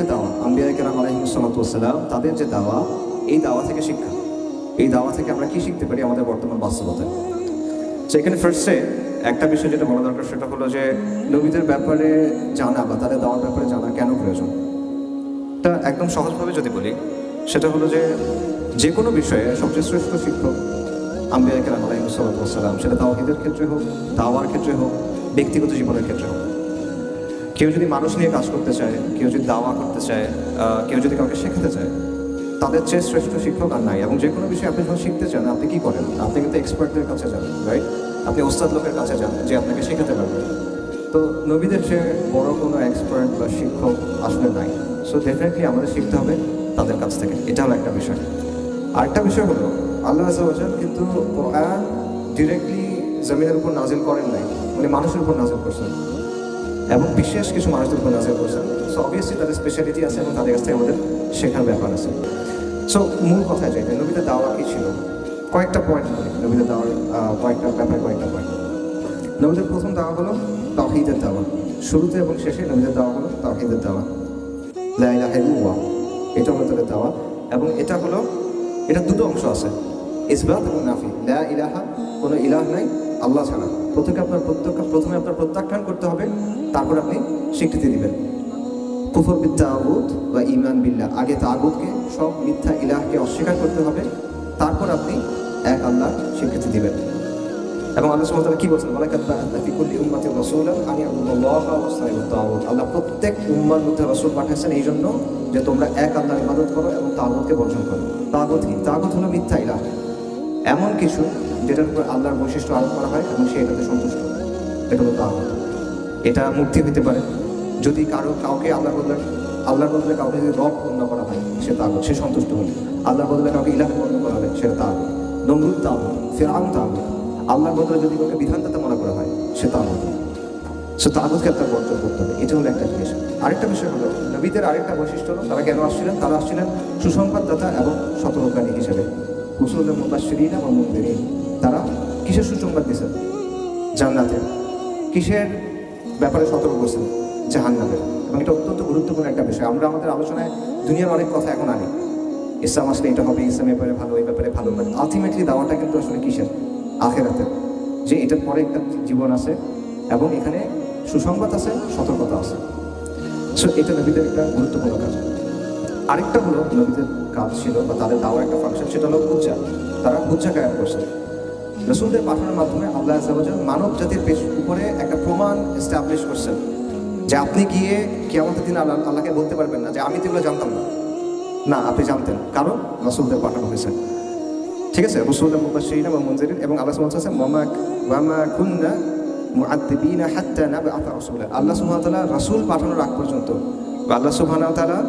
যে দাওয়া আম্বিয়া কেরাম আলহিমসালাম তাদের যে দাওয়া, এই দাওয়া থেকে শিক্ষা। এই দাওয়া থেকে আমরা কি শিখতে পারি আমাদের বর্তমান বাস্তবতায়? তো এখানে ফার্স্টে একটা বিষয় যেটা বলা দরকার, সেটা হলো যে নবীদের ব্যাপারে জানা বা তাদের দাওয়ার ব্যাপারে জানা কেন প্রয়োজন? এটা একদম সহজভাবে যদি বলি, সেটা হলো যে যে কোনো বিষয়ে সবচেয়ে শ্রেষ্ঠ শিক্ষক আম্বিয়া কেরাম আলাইসালাম সেটা তাওহিদের ক্ষেত্রে হোক, দাওয়ার ক্ষেত্রে হোক, ব্যক্তিগত জীবনের ক্ষেত্রে হোক। কেউ যদি মানুষ নিয়ে কাজ করতে চায়, কেউ যদি দাওয়া করতে চায় কেউ যদি কাউকে শেখাতে চায়, তাদের চেয়ে শ্রেষ্ঠ শিক্ষক আর নাই। এবং যে কোনো বিষয়ে আপনি যখন শিখতে চান, আপনি কি করেন? আপনি কিন্তু এক্সপার্টদের কাছে যান রাইট আপনি ওস্তাদ লোকের কাছে যান যে আপনাকে শেখাতে পারবে। তো নবীদের চেয়ে বড় কোনো এক্সপার্ট বা শিক্ষক আসলে নাই। সো ডেফিনেটলি আমাদের শিখতে হবে তাদের কাছ থেকে। এটা হলো একটা বিষয়। আরেকটা বিষয় হলো, আল্লাহ আজাল কিন্তু ডিরেক্টলি জমিনের উপর নাজিল করেন নাই। উনি মানুষের উপর নাজিল করছেন। এবং বিশেষ কিছু মানুষদের উপর নাজিল করছেন সো অবভিয়াসলি তাদের স্পেশালিটি আছে এবং তাদের কাছ থেকে আমাদের শেখার ব্যাপার আছে। সো মূল কথায় যাইতে নবীদের দাওয়া কি ছিল? কয়েকটা পয়েন্ট নবীদের দাওয়ার কয়েকটা ব্যাপারে, কয়েকটা পয়েন্ট নবীদের প্রথম দাওয়া হলো তাহিদের দাওয়া। শুরুতে এবং শেষে নবীদের দাওয়া হলো তাহিদের দাওয়া। লা ইলাহা ইল্লাল্লাহ। এটা হলো তাদের দাওয়া। এবং এটা হলো, এটা দুটো অংশ আছে। ইসবাত এবং নাফি। লা ইলাহা কোনো ইলাহ নাই, আল্লাহ ছাড়া। প্রথমে আপনার প্রত্যক্ষ, প্রথমে আপনার প্রত্যাখ্যান করতে হবে, তারপর আপনি স্বীকৃতি দিবেন। কুফর বিদ্যা আবুদ বা ইমান বিল্লাহ, আগে তাগুতকে, সব মিথ্যা ইলাহকে অস্বীকার করতে হবে, তারপর আপনি এক আল্লাহ স্বীকৃতি দিবেন। এবং আল্লাহ কি বলছেন? তাগুত। আল্লাহ প্রত্যেক উম্মার মধ্যে রসুল পাঠিয়েছেন এই জন্য যে তোমরা এক আল্লাহর ইবাদত করো এবং তাগুতকে বর্জন করো। তাগুত কি? তাগুত হলো মিথ্যা ইলাহ। এমন কিছু যেটার উপর আল্লাহর বৈশিষ্ট্য আরোপ করা হয় এবং সে এটাতে সন্তুষ্ট। এটা হলো তাগুত এটা মূর্তি হতে পারে যদি কারও কাউকে আল্লাহর বদলে আল্লাহর বদলে কাউকে যদি রব গণ্য করা হয়, সে তাগুত সে সন্তুষ্ট হলে। আল্লাহর বদলে কাউকে ইলাহ গণ্য করা হয় সেটা তাগুত নমরুদ তা তাগুত ফেরাউন তাগুত আল্লাহর বদলে যদি কাউকে বিধানদাতা মনে করা হয়, সে তাগুত সে তাগুতকে আপনার বর্জন করতে হবে। এটা হলো একটা জিনিস। আরেকটা বিষয় হলো, নবীদের আরেকটা বৈশিষ্ট্য হলো, তারা কেন আসছিলেন? তারা আসছিলেন সুসংবাদদাতা এবং সতর্ককারী হিসেবে। মুসলিম মুবাসিরিন এবং মুন্দিরিন তারা কিসের সুসংবাদ দিয়েছেন? জান্নাতের কিসের ব্যাপারে সতর্ক করছেন জাহান্নামের এবং এটা অত্যন্ত গুরুত্বপূর্ণ একটা বিষয়। আমরা আমাদের আলোচনায় দুনিয়ার অনেক কথা এখন আনি। ইসলাম আসলে এটা হবে, ইসলাম ব্যাপারে ভালো, এই ব্যাপারে ভালো বাট আলটিমেটলি দাওয়াটা কিন্তু আসলে কিসের? আখেরাতের। যে এটার পরে একটা জীবন আছে এবং এখানে সুসংবাদ আছে, সতর্কতা আছে। সো এটা নবীদের একটা গুরুত্বপূর্ণ কাজ। আরেকটা হলো নবীদের কাজ ছিল বা তাদের দাওয়ার একটা ফাংশন সেটা হলো পূজা। তারা পূজা কায়েম করছে। রসুলদের পাঠানোর মাধ্যমে আল্লাহ আজাবাজাল মানব জাতির পেশ উপরে একটা প্রমাণ এস্টাবলিশ করছেন। যে আপনি গিয়ে কেমতের দিন আল্লাহ আল্লাহকে বলতে পারবেন না যে, আমি তো এগুলো জানতাম না। না, আপনি জানতেন। কারণ রসুলদের পাঠানো হয়েছে। ঠিক আছে? রসুল্লাহ মুবাশিরিন এবং মঞ্জিরিন এবং আল্লাহ ওয়া তাআলা ওয়ামা ওয়ামা কুন্না মুআদ্দিবিনা হাত্তা নাবআথা রাসূলা। আল্লাহ সুবহানাহু ওয়া তাআলা রাসূল পাঠানোর আগ পর্যন্ত আল্লাহ সুবহানাহু ওয়া তাআলা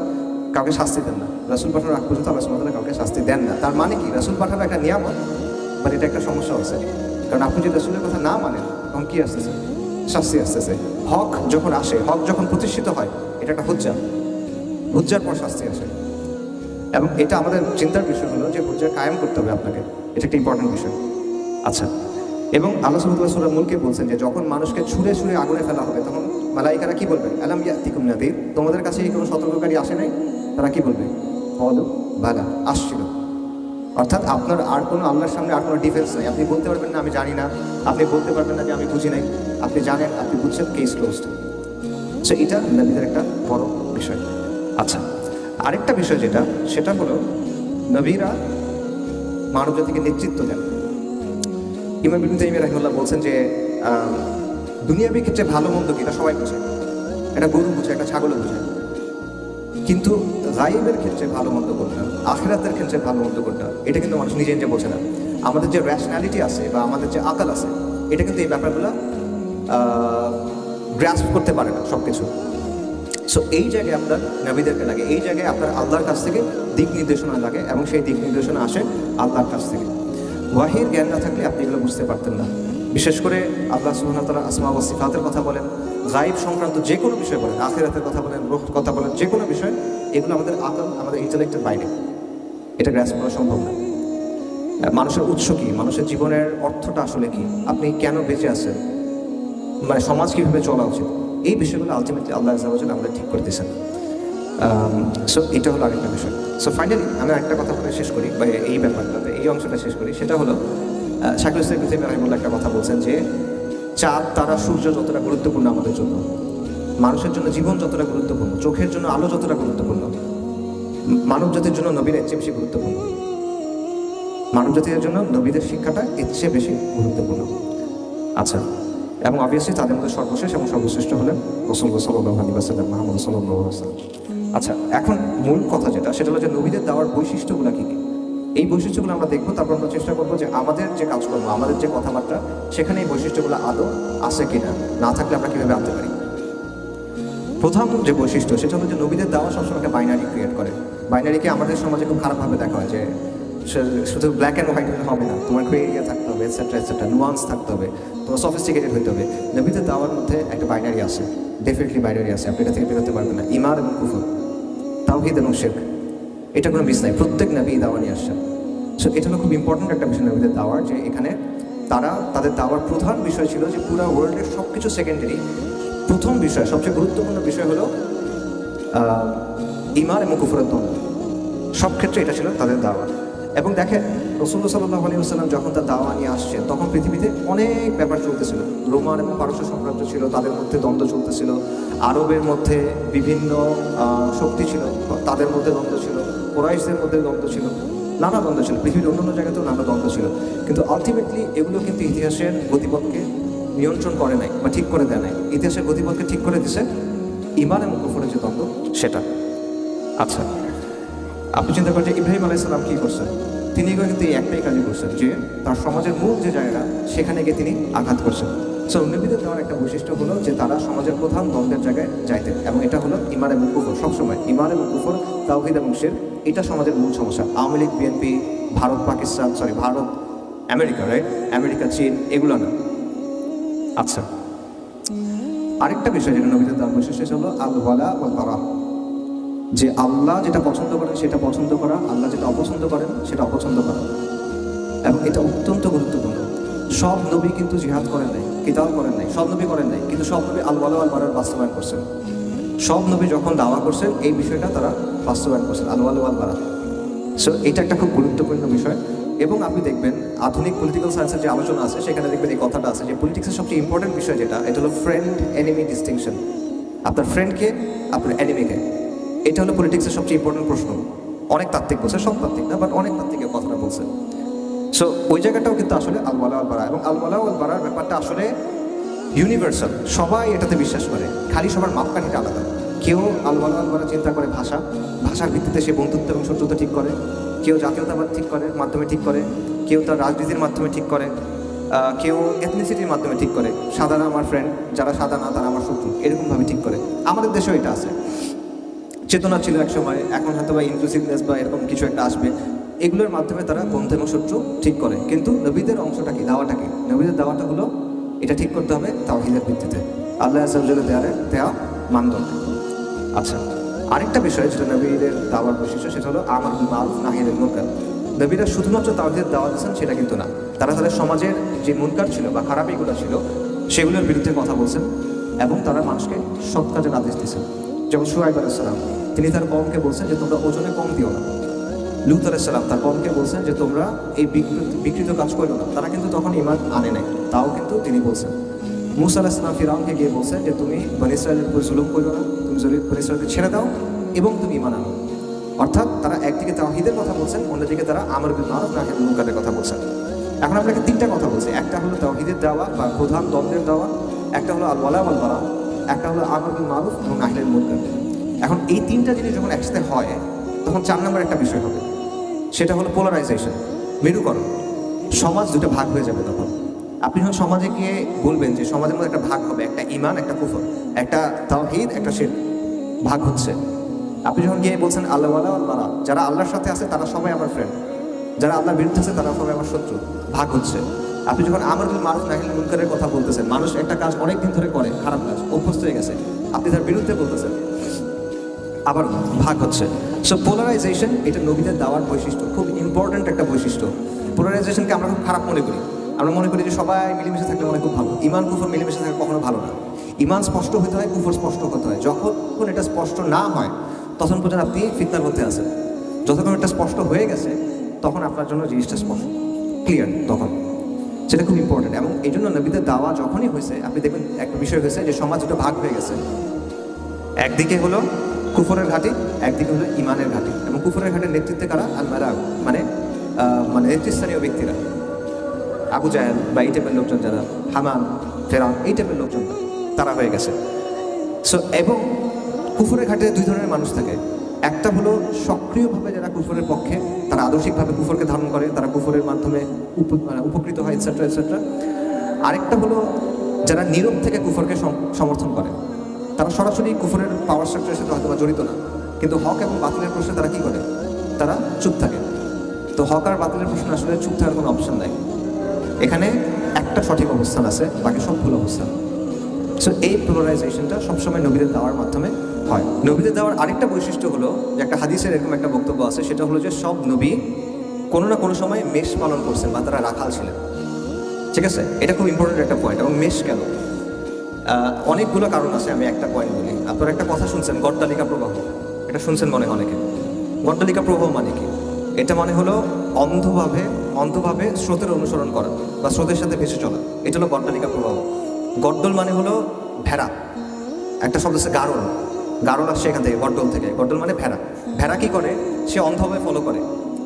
কাউকে শাস্তি দেন না। রাসূল পাঠানোর আগ পর্যন্ত আল্লাহ সুবহানাহু কাউকে শাস্তি দেন না। তার মানে কি? রাসূল পাঠানো একটা নিয়ামত বাট এটা একটা সমস্যা আছে। কারণ আপনি যদি রাসূলের কথা না মানেন তখন কি আসতেছে, শাস্তি আসতেছে। হক যখন আসে, হক যখন প্রতিষ্ঠিত হয়, এটা একটা হুজ্জা। হুজ্জার পর শাস্তি আসে। এবং এটা আমাদের চিন্তার বিষয় হলো যে হুজ্জা কায়েম করতে হবে আপনাকে। এটা একটা ইম্পর্টেন্ট বিষয়। আচ্ছা এবং আল্লাহ সুবহানাহু সুরা মুলকে বলছেন যে যখন মানুষকে ছুঁড়ে ছুঁড়ে আগুনে ফেলা হবে, তখন মালাইকারা কি বলবেন আলাম ইয়াতিকুম নাদির? তোমাদের কাছে কোনো সতর্ককারী আসে নাই? তারা কি বলবে? বলো বালা আসছিল। অর্থাৎ আপনার আর কোনো আল্লাহর সামনে আর কোনো ডিফেন্স নাই। আপনি বলতে পারবেন না, আমি জানি না। আপনি বলতে পারবেন না যে আমি বুঝি নাই। আপনি জানেন, আপনি বুঝছেন কেস ক্লোজড সো এটা নবীদের একটা বড় বিষয়। আচ্ছা আরেকটা বিষয় যেটা, সেটা হলো নবীরা মানব জাতিকে নেতৃত্ব দেন। ইমাম বিন তাইমিয়া রাহিমাল্লাহ বলছেন যে দুনিয়াবি ক্ষেত্রে ভালো মন্দ কি? এটা সবাই বোঝে। একটা গরু বোঝে একটা ছাগলও বোঝে। কিন্তু গাইবের ক্ষেত্রে ভালো মন্দ কোনটা আখেরাতের ক্ষেত্রে ভালো মন্দ কোনটা এটা কিন্তু মানুষ নিজে নিজে বোঝে না। আমাদের যে র্যাশনালিটি আছে বা আমাদের যে আকাল আছে, এটা কিন্তু এই ব্যাপারগুলো গ্রাস্প করতে পারে না সব কিছু সো এই জায়গায় আপনার নবীদেরকে লাগে, এই জায়গায় আপনার আল্লাহর কাছ থেকে দিক নির্দেশনা লাগে এবং সেই দিক নির্দেশনা আসে আল্লাহর কাছ থেকে। ওয়াহির জ্ঞান না থাকলে আপনি এগুলো বুঝতে পারতেন না। বিশেষ করে আল্লাহ সুবহানাহু আসমা ও সিফাতের কথা বলেন। গাইব সংক্রান্ত যে কোনো বিষয় বলেন, আখেরাতের কথা বলেন, রোহ, কথা বলেন, যে কোনো বিষয়, এগুলো আমাদের আকল আমাদের ইন্টেলেক্টের বাইরে। এটা গ্রাস করা সম্ভব না। মানুষের উৎস কি? মানুষের জীবনের অর্থটা আসলে কি? আপনি কেন বেঁচে আছেন? মানে সমাজ কীভাবে চলা উচিত? এই বিষয়গুলো আলটিমেটলি আল্লাহ আজাল আমাদের ঠিক করে দিয়েছেন। সো এটা হলো আরেকটা বিষয়। সো ফাইনালি আমি আরেকটা কথা বলে শেষ করি, বা এই ব্যাপারটাতে, এই অংশটা শেষ করি, সেটা হলো শাকিল ইসলাম রহিমুল্লাহ একটা কথা বলছেন যে চাঁদ, তারা, সূর্য যতটা গুরুত্বপূর্ণ আমাদের জন্য। মানুষের জন্য জীবন যতটা গুরুত্বপূর্ণ, চোখের জন্য আলো যতটা গুরুত্বপূর্ণ, মানব জাতির জন্য নবীর এর চেয়ে বেশি গুরুত্বপূর্ণ। মানব জাতির জন্য নবীদের শিক্ষাটা এর চেয়ে বেশি গুরুত্বপূর্ণ। আচ্ছা এবং অবভিয়াসলি তাদের মধ্যে সর্বশেষ এবং সর্বশ্রেষ্ঠ হলেন রসুল সাল্লাহ মাহমুদ সাল্লাহ আচ্ছা এখন মূল কথা যেটা, সেটা হলো যে নবীদের দেওয়ার বৈশিষ্ট্যগুলো কী কী? এই বৈশিষ্ট্যগুলো আমরা দেখব, তারপর আমরা চেষ্টা করব যে আমাদের যে কাজকর্ম, আমাদের যে কথাবার্তা, সেখানে এই বৈশিষ্ট্যগুলো আদৌ আছে কিনা, না থাকলে আমরা কীভাবে আনতে পারি? প্রথম যে বৈশিষ্ট্য, সেটা হলো যে নবীদের দেওয়া সবসময় বাইনারি ক্রিয়েট করে। বাইনারিকে আমাদের সমাজে খুব খারাপভাবে দেখা হয় যে শুধু ব্ল্যাক অ্যান্ড হোয়াইট হলে হবে না, তোমার গ্রে এরিয়া থাকতে হবে এটসেট্রা এটসেট্রা নুয়ান্স থাকতে হবে, তোমার সফিস্টিকেটেড হতে হবে। নবীদের দেওয়ার মধ্যে একটা বাইনারি আছে ডেফিনেটলি বাইনারি আছে, আপনি এটা থেকে বেরোতে পারবেন না ইমার এবং কুফর, তাওহিদ এবং শেখ এটা কোনো মিস নাই। প্রত্যেক নবী দাওয়া নিয়ে আসছেন সো এটা হলো খুব ইম্পর্ট্যান্ট একটা বিষয় নবীদের দাওয়ার যে এখানে তারা তাদের দাওয়ার প্রধান বিষয় ছিল যে পুরো ওয়ার্ল্ডের সব কিছু সেকেন্ডারি প্রথম বিষয়, সবচেয়ে গুরুত্বপূর্ণ বিষয় হলো ইমান এবং কুফরের দ্বন্দ্ব। সব ক্ষেত্রে এটা ছিল তাদের দাওয়া। এবং দেখেন রসুল্লাহ সাল্লাহ আলী আসসালাম যখন তার দাওয়া নিয়ে আসছে, তখন পৃথিবীতে অনেক ব্যাপার চলতেছিল। রোমান এবং পারস্য সাম্রাজ্য ছিল, তাদের মধ্যে দ্বন্দ্ব চলতেছিল। আরবের মধ্যে বিভিন্ন শক্তি ছিল, তাদের মধ্যে দ্বন্দ্ব কোরাইশদের মধ্যে দ্বন্দ্ব ছিল। নানা দ্বন্দ্ব ছিল। পৃথিবীর অন্যান্য জায়গাতেও নানা দ্বন্দ্ব ছিল। কিন্তু আলটিমেটলি এগুলো কিন্তু ইতিহাসের গতিপথকে নিয়ন্ত্রণ করে নাই বা ঠিক করে দেয় নাই। ইতিহাসের গতিপথকে ঠিক করে দিছে ইমান এবং কুফরের যে দ্বন্দ্ব, সেটা। আচ্ছা আপনি চিন্তা করেন যে ইব্রাহিম আলাইসাল্লাম কী করছেন? তিনি কিন্তু এই একটাই কাজই করছেন যে তার সমাজের মূল যে জায়গা, সেখানে গিয়ে তিনি আঘাত করছেন। সো নবীদের দেওয়ার একটা বৈশিষ্ট্য হলো যে তারা সমাজের প্রধান দ্বন্দ্বের জায়গায় যাইতেন এবং এটা হলো ইমান এবং কুফর। সবসময় ইমান এবং কুফর, তাওহিদ এবং শের এটা সমাজের মূল সমস্যা। Awami League, BNP, Bharat, Pakistan sorry Bharat, America right America, চীন, এগুলো না। আচ্ছা। আরেকটা বিষয় যেটা নবীদের দেওয়ার বৈশিষ্ট্য হলো আল ওয়ালা ও তারা যে আল্লাহ যেটা পছন্দ করেন, সেটা পছন্দ করা। আল্লাহ যেটা অপছন্দ করেন, সেটা অপছন্দ করা। এবং এটা অত্যন্ত গুরুত্বপূর্ণ। সব নবী কিন্তু জিহাদ করেন নাই, কিতাব করেন নাই, সব নবী করেন নাই, কিন্তু সব নবী আল্লাহ আল বারার বাস্তবায়ন করছেন। সব নবী যখন দাওয়া করছেন, এই বিষয়টা তারা বাস্তবায়ন করছেন আল্লাহ আল বারা সো এটা একটা খুব গুরুত্বপূর্ণ বিষয়। এবং আপনি দেখবেন, আধুনিক পলিটিক্যাল সায়েন্সের যে আলোচনা আছে, সেখানে দেখবেন এই কথাটা আছে যে পলিটিক্সের সবচেয়ে ইম্পর্টেন্ট বিষয় যেটা, এটা হলো ফ্রেন্ড এনিমি ডিস্টিংশন আপনার ফ্রেন্ডকে আপনার এনিমিকে এটা হলো পলিটিক্সের সবচেয়ে ইম্পর্টেন্ট প্রশ্ন। অনেক তাত্ত্বিক বলছে, সব তাত্ত্বিক না বাট অনেক তাত্ত্বিকের কথাটা বলছে। সো ওই জায়গাটাও কিন্তু আসলে আলওয়ালা আল বারা এবং আলওয়ালা আল বারার ব্যাপারটা আসলে ইউনিভার্সাল সবাই এটাতে বিশ্বাস করে। খালি সবার মাপকাঠিটা আলাদা। কেউ আলওয়ালা আল বারা চিন্তা করে ভাষা। ভাষার ভিত্তিতে সে বন্ধুত্ব এবং শত্রুতা ঠিক করে। কেউ জাতীয়তাবাদ ঠিক করে, মাধ্যমে ঠিক করে। কেউ তার রাজনীতির মাধ্যমে ঠিক করে। কেউ এথনিসিটির মাধ্যমে ঠিক করে। সাদারা আমার ফ্রেন্ড যারা সাদা না, তারা আমার শত্রু। এরকমভাবে ঠিক করে। আমাদের দেশেও এটা আছে। চেতনা ছিল এক সময়। এখন হয়তো বা ইনক্লুসিভনেস বা এরকম কিছু একটা আসবে। এগুলোর মাধ্যমে তারা বন্ধু এবং ঠিক করে। কিন্তু নবীদের অংশটা কি, দাওয়াটা কি? নবীদের দাওয়াটা হলো, এটা ঠিক করতে হবে তাওহিদের ভিত্তিতে। আল্লাহ আসামজলে দেওয়ারে দেওয়া মানদণ্ড। আচ্ছা আরেকটা বিষয় যেটা নবীদের দাওয়ার বৈশিষ্ট্য, সেটা হলো আমার মারুফ নাহিদের মুনকার। নবীরা শুধুমাত্র তাওহিদের দাওয়া দিচ্ছেন সেটা কিন্তু না। তারা তাদের সমাজের যে মুনকার ছিল বা খারাপ এগুলো ছিল, সেগুলোর বিরুদ্ধে কথা বলছেন এবং তারা মানুষকে সৎ কাজের আদেশ দিয়েছেন। যেমন সুহাইব আলাইসালাম তিনি তার কমকে বলছেন যে, তোমরা ওজনে কম দিও না। লুত আলাইসালাম তার কমকে বলছেন যে, তোমরা এই বিকৃত কাজ করো না। তারা কিন্তু তখন ইমান আনে নাই, তাও কিন্তু তিনি বলছেন। মুসা আলাহিসাম ফিরাউনকে গিয়ে বলছেন যে, তুমি বনি ইসরায়েলের উপর জুলুম করো না, তুমি জলি- বনি ইসরায়েলকে ছেড়ে দাও এবং তুমি ইমান আনো। অর্থাৎ তারা একদিকে তাওহিদের কথা বলছেন, অন্যদিকে তারা আমার মারুফ নাহির মুনকারের কথা বলছেন। এখন আপনাকে তিনটা কথা বলছি। একটা হলো তাওহিদের দেওয়া বা প্রধান দ্বন্দ্বের দেওয়া, একটা হলো আল ওয়ালা ওয়াল বারা, একটা হলো আমার বিল মারুফ এবং নাহিরের মুনকার। এখন এই তিনটা জিনিস যখন একসাথে হয়, তখন চার নম্বর একটা বিষয় হবে। সেটা হলো পোলারাইজেশন মেরুকরণ সমাজ দুটো ভাগ হয়ে যাবে তখন। আপনি যখন সমাজে গিয়ে বলবেন যে সমাজের মধ্যে একটা ভাগ হবে, একটা ইমান, একটা কুফর, একটা তাওহিদ, একটা শের ভাগ হচ্ছে। আপনি যখন গিয়ে বলছেন, আল্লাহ আল্লাহ যারা আল্লাহর সাথে আছে, তারা সবাই আমার ফ্রেন্ড যারা আল্লাহর বিরুদ্ধে আছে, তারা সবাই আমার শত্রু। ভাগ হচ্ছে। আপনি যখন আমার মারুফ, নাহিল মুনকারের কথা বলতেছেন, মানুষ একটা কাজ অনেক দিন ধরে করে, খারাপ কাজ, অভ্যস্ত হয়ে গেছে। আপনি তার বিরুদ্ধে বলতেছেন। আবার ভাগ হচ্ছে। সো পোলারাইজেশন এটা নবীদের দাওয়ার বৈশিষ্ট্য, খুব ইম্পর্ট্যান্ট একটা বৈশিষ্ট্য। পোলারাইজেশনকে আমরা খুব খারাপ মনে করি। আমরা মনে করি যে সবাই মিলেমিশে থাকলে মনে খুব ভালো। ইমান, কুফর মিলেমিশে থাকলে কখনো ভালো না। ইমান স্পষ্ট হতে হয়, কুফর স্পষ্ট হতে হয়। যখন এটা স্পষ্ট না হয়, তখন পর্যন্ত আপনি ফিতনার মধ্যে আছেন। যতক্ষণ এটা স্পষ্ট হয়ে গেছে, তখন আপনার জন্য জিনিসটা স্পষ্ট ক্লিয়ার তখন। সেটা খুব ইম্পর্টেন্ট এবং এই জন্য নবীদের দাওয়া যখনই হয়েছে, আপনি দেখবেন একটা বিষয় হয়েছে যে সমাজ দুটো ভাগ হয়ে গেছে। একদিকে হলো কুফরের ঘাঁটি, একদিকে হলো ইমানের ঘাঁটি। এবং কুফরের ঘাটের নেতৃত্বে কারা? আল মারাগ মানে মানে নেতৃস্থানীয় ব্যক্তিরা। আবু জাহেল বা এই টাইপের লোকজন যারা হামান ফেরাম এই টাইপের লোকজন, তারা হয়ে গেছে। সো এবং কুফরের ঘাটে দুই ধরনের মানুষ থাকে। একটা হলো সক্রিয়ভাবে যারা কুফরের পক্ষে, তারা আদর্শিকভাবে কুফরকে ধারণ করে, তারা কুফরের মাধ্যমে মানে উপকৃত হয় এটসেট্রা এটসেট্রা আরেকটা হলো যারা নীরব থেকে কুফরকে সম- সমর্থন করে। তারা সরাসরি কুফরের পাওয়ার স্ট্রাকচারের সাথে হয়তো জড়িত না। কিন্তু হক এবং বাতিলের প্রশ্নে তারা কি করে? তারা চুপ থাকে। তো হক আর বাতিলের প্রশ্নে আসলে চুপ থাকার কোনো অপশন নাই। এখানে একটা সঠিক অবস্থান আছে, বাকি সব ভুল অবস্থান। সো এই পোলারাইজেশনটা সবসময় নবীদের দেওয়ার মাধ্যমে হয়। নবীদের দেওয়ার আরেকটা বৈশিষ্ট্য হলো, যে একটা হাদিসের এরকম একটা বক্তব্য আছে, সেটা হলো যে সব নবী কোনো না কোনো সময় মেষ পালন করছেন বা তারা রাখাল ছিলেন। ঠিক আছে? এটা খুব ইম্পর্টেন্ট একটা পয়েন্ট এবং মেষ কেন? অনেকগুলো কারণ আছে, আমি একটা পয়েন্ট বলি। আপনারা একটা কথা শুনছেন গড্ডালিকা প্রবাহ। এটা শুনছেন মনে অনেকে। গড্ডালিকা প্রবাহ মানে কি? এটা মানে হলো অন্ধভাবে অন্ধভাবে স্রোতের অনুসরণ করা বা স্রোতের সাথে ভেসে চলা। এটা হলো গড্ডালিকা প্রবাহ। গড্ডল মানে হলো ভেড়া। একটা শব্দ আছে গারল। গারল আসছে এখান থেকে গড্ডল থেকে। গড্ডল মানে ভেড়া। ভেড়া কি করে? সে অন্ধভাবে ফলো করে।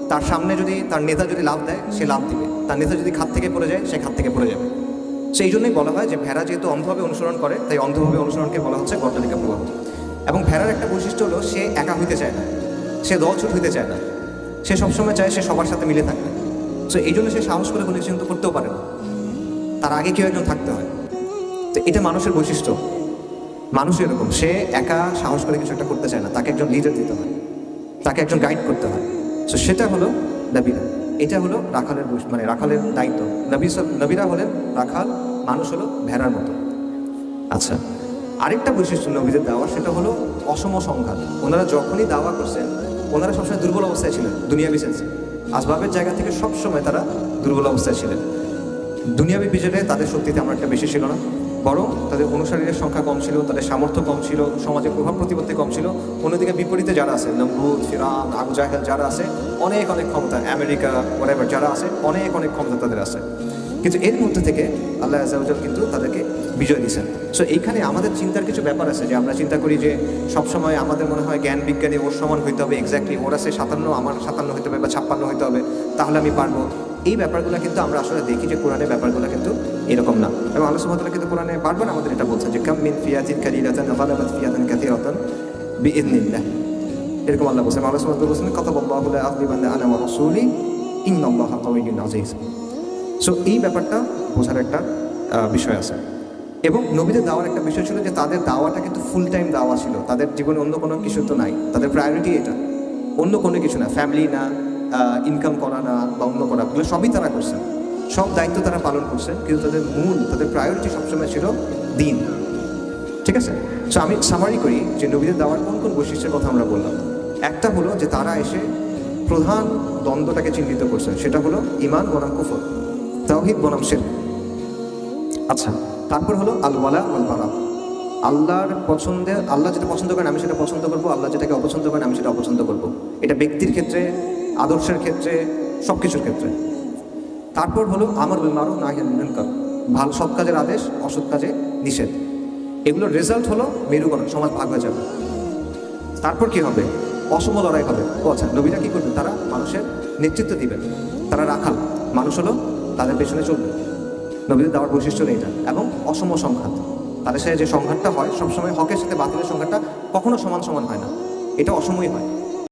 তার সামনে যদি, তার নেতা যদি লাভ দেয়, সে লাভ দিবে। তার নেতা যদি খাত থেকে পড়ে যায়, সে খাত থেকে পড়ে যাবে। সেই জন্যই বলা হয় যে ভেড়া যেহেতু অন্ধভাবে অনুসরণ করে, তাই অন্ধভাবে অনুসরণকে বলা হচ্ছে গড্ডলিকা প্রবাহ। এবং ভেড়ার একটা বৈশিষ্ট্য হলো সে একা হইতে চায় না। সে দলছুট হইতে চায় না। সে সবসময় চায় সে সবার সাথে মিলে থাকবে সো এই জন্য সে সাহস করে কোনো কিছু করতেও পারে না। তার আগে কেউ একজন থাকতে হয়। তো এটা মানুষের বৈশিষ্ট্য। মানুষ এরকম। সে একা সাহস করে কিছু একটা করতে চায় না। তাকে একজন লিডার দিতে হয়। তাকে একজন গাইড করতে হয়। সো সেটা হলো নবীরা। এটা হলো রাখালের মানে রাখালের দায়িত্ব। নবী, নবীরা হলেন রাখাল মানুষ হলো ভেড়ার মতো। আচ্ছা আরেকটা বৈশিষ্ট্য নবীদের দাওয়া, সেটা হলো অসম সংঘাত। ওনারা যখনই দাওয়া করছেন, ওনারা সবসময় দুর্বল অবস্থায় ছিলেন দুনিয়া বিসেন্সে আসবাবের জায়গা থেকে সবসময় তারা দুর্বল অবস্থায় ছিলেন। দুনিয়াবি বিজয়ে তাদের শক্তিতে আমার একটা বেশি ছিল না। বরং তাদের অনুসারীদের সংখ্যা কম ছিল, তাদের সামর্থ্য কম ছিল সমাজে প্রভাব প্রতিপত্তি কম ছিল। অন্যদিকে বিপরীতে যারা আছে, নমরুদ ফিরান আবু জাহেল যারা আছে, অনেক অনেক ক্ষমতা, আমেরিকা ওয়ারেভার যারা আছে, অনেক অনেক ক্ষমতা তাদের আছে। কিন্তু এর মধ্যে থেকে আল্লাহ আজাউজাল কিন্তু তাদেরকে বিজয় দিয়েছেন। সো এইখানে আমাদের চিন্তার কিছু ব্যাপার আছে যে আমরা চিন্তা করি যে সবসময় আমাদের মনে হয় জ্ঞান বিজ্ঞানী ওর সমান হইতে হবে এক্স্যাক্টলি ওর আছে সাতান্ন, আমার সাতান্ন হইতে হবে বা ছাপ্পান্ন হইতে হবে, তাহলে আমি পারব। এই ব্যাপারগুলো কিন্তু আমরা আসলে দেখি যে কোরআনের ব্যাপারগুলো কিন্তু এরকম না। এবং আল্লাহ তাআলা কিন্তু কোরআনে বারবার আমাদের এটা বলছে যে, কাম মিন ফিয়াতিন কালিলাতান গালাবাত ফিয়াতান কাসীরাতান বিইذنিল্লাহ এরকম আল্লাহ বলছেন। আল্লাহ সুবহানাহু ওয়া তাআলা বলছেন কাতাবাল্লাহু লা আযলিবান্না আনা ওয়া রাসূলি, ইন্নাল্লাহা আযীজ। সো এই ব্যাপারটা বোঝার একটা বিষয় আছে। এবং নবীদের দাওয়ার একটা বিষয় ছিল যে তাদের দাওয়াটা কিন্তু ফুল টাইম দাওয়া ছিল। তাদের জীবনে অন্য কোনো কিছু তো নাই। তাদের প্রায়োরিটি এটা। অন্য কোনো কিছু না। ফ্যামিলি না ইনকাম করা না বা অন্য করা। এগুলো সবই তারা করছেন সব দায়িত্ব তারা পালন করছেন কিন্তু তাদের মূল, তাদের প্রায়োরিটি সবসময় ছিল দিন। ঠিক আছে? সো আমি সামারি করি যে নবীদের দাওয়ার কোন কোন বৈশিষ্ট্যের কথা আমরা বললাম। একটা হলো যে তারা এসে প্রধান দ্বন্দ্বটাকে চিহ্নিত করছেন সেটা হলো ইমান বনাম কুফর। তাওহিদ বনাম শের। আচ্ছা তারপর হলো আল ওয়ালা ওয়াল বারা আল্লাহর পছন্দের আল্লাহ যেটা পছন্দ করেন, আমি সেটা পছন্দ করব। আল্লাহ যেটাকে অপছন্দ করেন, আমি সেটা অপছন্দ করব। এটা ব্যক্তির ক্ষেত্রে, আদর্শের ক্ষেত্রে সব কিছুর ক্ষেত্রে। তারপর হলো আমার মারুফ নাহিয়ান ভালো সৎ কাজের আদেশ, অসৎ কাজে নিষেধ। এগুলোর রেজাল্ট হলো মেরুকরণ, সমাজ ভাগ হয়ে যাবে। তারপর কি হবে? অসম লড়াই হবে। ও আচ্ছা নবীরা কী করবেন? তারা মানুষের নেতৃত্ব দিবেন। তারা রাখাল। মানুষ হলো তাদের পেছনে চলবে। নবীদের দেওয়ার বৈশিষ্ট্য নেই এটা। এবং অসম সংঘাত। তাদের সাথে যে সংঘাতটা হয়, সবসময় হকের সাথে বাতিলের সংঘাতটা কখনো সমান সমান হয় না। এটা অসময় হয়।